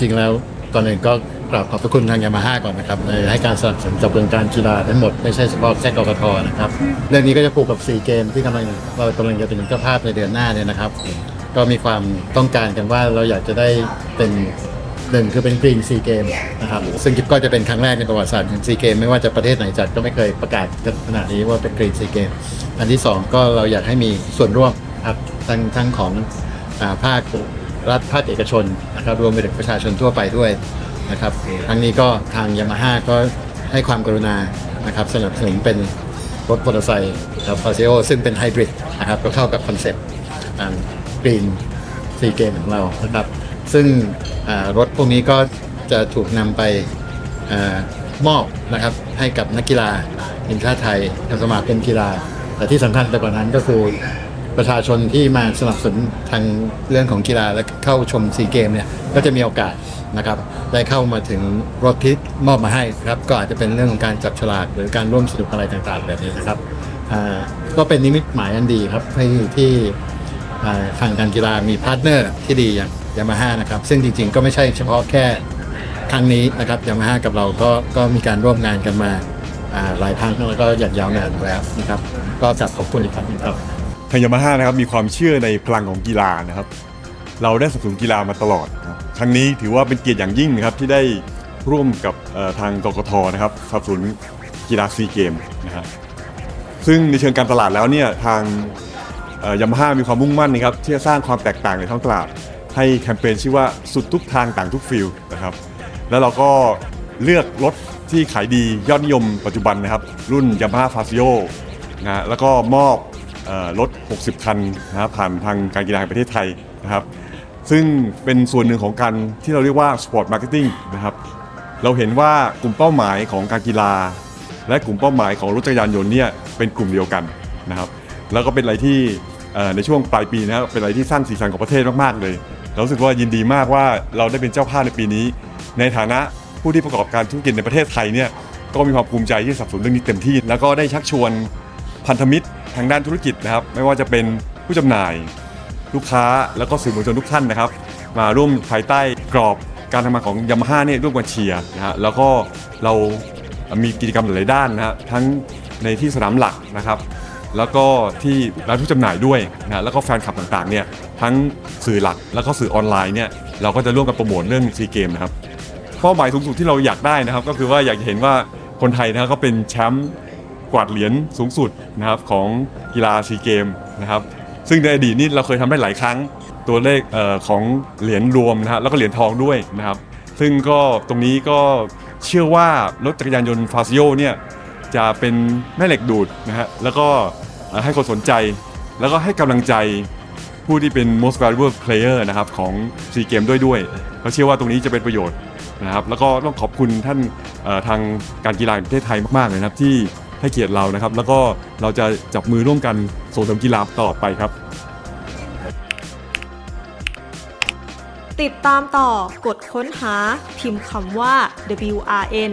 จริงแล้วก่อนอื่นก็กราบขอบพระคุณทางยามาฮ่าก่อนนะครับในให้การสนับสนุนกับเรื่องการกีฬาทั้งหมดไม่ใช่เฉพาะแค่กกทนะครับเรื่องนี้ก็จะผูกกับ4เกมที่กำลังเรากำลังจะเป็นเจ้าภาพในเดือนหน้าเนี่ยนะครับ ก็มีความต้องการกันว่าเราอยากจะได้เป็นหนึ่งคือเป็นกรีนซีเกมนะครับซึ่งก็จะเป็นครั้งแรกในประวัติศาสตร์ของซีเกมไม่ว่าจะประเทศไหนจัดก็ไม่เคยประกาศขนาดนี้ว่าเป็นกรีนซีเกมอันที่สองก็เราอยากให้มีส่วนร่วมครับทั้งทั้งของอภาค รัฐภาคเอกชนนะครับรวมไปถึงประชาชนทั่วไปด้วยนะครับทั้งนี้ก็ทางยามาฮ่าก็ให้ความกรุณานะครับสนับสนุนเป็นรถมอเตอร์ไซค์ครับฟาซิโอซึ่งเป็นไฮบริดนะครับก็เข้ากับคอนเซ็ปต์กรีนซีเกมของเรานะครับ ซึ่งรถพวกนี้ก็จะถูกนำไปอมอบนะครับให้กับนักกีฬาทีมชาติไทยทางสมาคมกีฬา แต่ที่สำคัญไปกว่านั้นก็คือ ประชาชนที่มาสนับสนุนทางเรื่องของกีฬาและเข้าชมซีเกมเนี่ยก็จะมีโอกาสนะครับได้เข้ามาถึงรถที่มอบมาให้ครับก็อาจจะเป็นเรื่องของการจับฉลากหรือการร่วมสนุกอะไรต่างๆ แบบนี้นะครับก็เป็นนิมิตหมายอันดีครับที่ที่ทางการกีฬามีพาร์ทเนอร์ที่ดีอย่างยามาฮ่านะครับซึ่งจริงๆ ก็ไม่ใช่เฉพาะแค่ครั้งนี้นะครับยามาฮ่ากับเราก็ก็มีการร่วมงานกันมาหลายครั้งแล้วก็อย่างยาวนานแล้วนะครับ ก็จัดขอบคุณอีกครั้งหนึงครับ ทางยามาฮ่านะครับมีความเชื่อในพลังของกีฬานะครับ เราได้สนับสนุนกีฬามาตลอดครับครั้งนี้ถือว่าเป็นเกียรติอย่างยิ่งนะครับที่ได้ร่วมกับทางกกทนะครับสนับสนุนกีฬาซีเกมนะครับซึ่งในเชิงการตลาดแล้วเนี่ยทางยามาฮ่ามีความมุ่งมั่นนะครับที่จะสร้างความแตกต่างในท้องตลาด ให้แคมเปญชื่อว่าสุดทุกทางต่างทุกฟิลนะครับ แล้วเราก็เลือกรถที่ขายดียอดนิยมปัจจุบันนะครับ รุ่น Yamaha f a z i o นะฮะแล้วก็มอบ รถ 60 คันนะครับผ่านทางการกีฬาแห่งประเทศไทยนะครับ ซึ่งเป็นส่วนหนึ่งของการที่เราเรียกว่า Sport Marketing นะครับ เราเห็นว่ากลุ่มเป้าหมายของการกีฬา และกลุ่มเป้าหมายของรถจักรยานยนต์เนี่ยเป็นกลุ่มเดียวกันนะครับแล้วก็เป็นอะไรที่ในช่วงปลายปีนะครับเป็นอะไรที่สร้างสีสันของประเทศมากๆเลยเรารู้สึกว่ายินดีมากว่าเราได้เป็นเจ้าภาพในปีนี้ ในฐานะผู้ที่ประกอบการธุรกิจในประเทศไทยเนี่ยก็มีความภูมิใจที่สนับสนุนเรื่องนี้เต็มที่ แล้วก็ได้ชักชวนพันธมิตร ทางด้านธุรกิจนะครับ ไม่ว่าจะเป็นผู้จำหน่าย ลูกค้าแล้วก็สื่อมวลชนทุกท่านนะครับ มาร่วมภายใต้กรอบการทำงานของยามาฮ่าเนี่ยร่วมกันเชียร์นะฮะแล้วก็เรามีกิจกรรมหลายด้านนะฮะทั้งในที่สนามหลักนะครับแล้วก็ที่ร้านผู้จำหน่ายด้วยนะแล้วก็แฟนคลับต่างๆเนี่ยทั้งสื่อหลักแล้วก็สื่อออนไลน์เนี่ยเราก็จะร่วมกันโปรโมทเรื่องซีเกมนะครับเป้าหมายสูงสุดที่เราอยากได้นะครับ ก็คือว่าอยากจะเห็นว่าคนไทยนะครับก็เป็นแชมป์ กวาดเหรียญสูงสุดนะครับของกีฬาซีเกมนะครับซึ่งในอดีตนี่เราเคยทำได้หลายครั้งตัวเลขเออของเหรียญรวมนะฮะแล้วก็เหรียญทองด้วยนะครับ ซึ่งก็ตรงนี้ก็เชื่อว่ารถจักรยานยนต์ฟาซิโอเนี่ยจะเป็นแม่เหล็กดูดนะฮะแล้วก็ให้คนสนใจ แล้วก็ให้กำลังใจผู้ที่เป็น most valuable player นะครับของซีเกมด้วยด้วยเราเชื่อว่าตรงนี้จะเป็นประโยชน์นะครับแล้วก็ต้องขอบคุณท่านทางการกีฬาแห่งประเทศไทยมากๆเลยนะครับที่ ให้เกียรติเรานะครับ แล้วก็เราจะจับมือร่วมกันส่งเสริมกีฬาตลอดไปครับ ติดตามต่อกดค้นหาพิมพ์คำว่า WRN